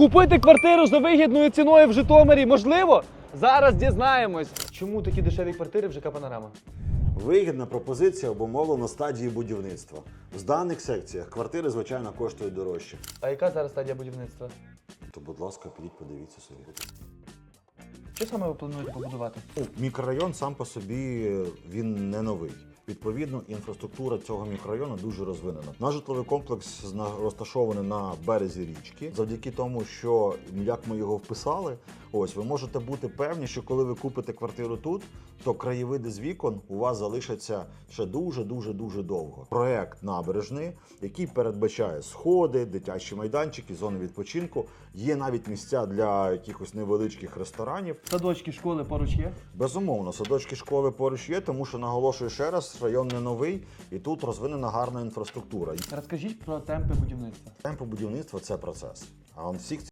Купити квартиру за вигідною ціною в Житомирі можливо? Зараз дізнаємось. Чому такі дешеві квартири в ЖК Панорама? Вигідна пропозиція обумовлена стадії будівництва. В даних секціях квартири, звичайно, коштують дорожче. А яка зараз стадія будівництва? То, будь ласка, підіть, подивіться собі. Що саме ви плануєте побудувати? Мікрорайон сам по собі він не новий. Відповідно, інфраструктура цього мікрорайону дуже розвинена. Наш житловий комплекс розташований на березі річки. Завдяки тому, що як ми його вписали, ось ви можете бути певні, що коли ви купите квартиру тут, то краєвиди з вікон у вас залишаться ще дуже дуже дуже довго. Проект набережний, який передбачає сходи, дитячі майданчики, зони відпочинку. Є навіть місця для якихось невеличких ресторанів. Садочки, школи поруч є. Безумовно, садочки школи поруч є, тому що наголошую ще раз, район не новий, і тут розвинена гарна інфраструктура. Розкажіть про темпи будівництва. Темпи будівництва це процес. А он всіх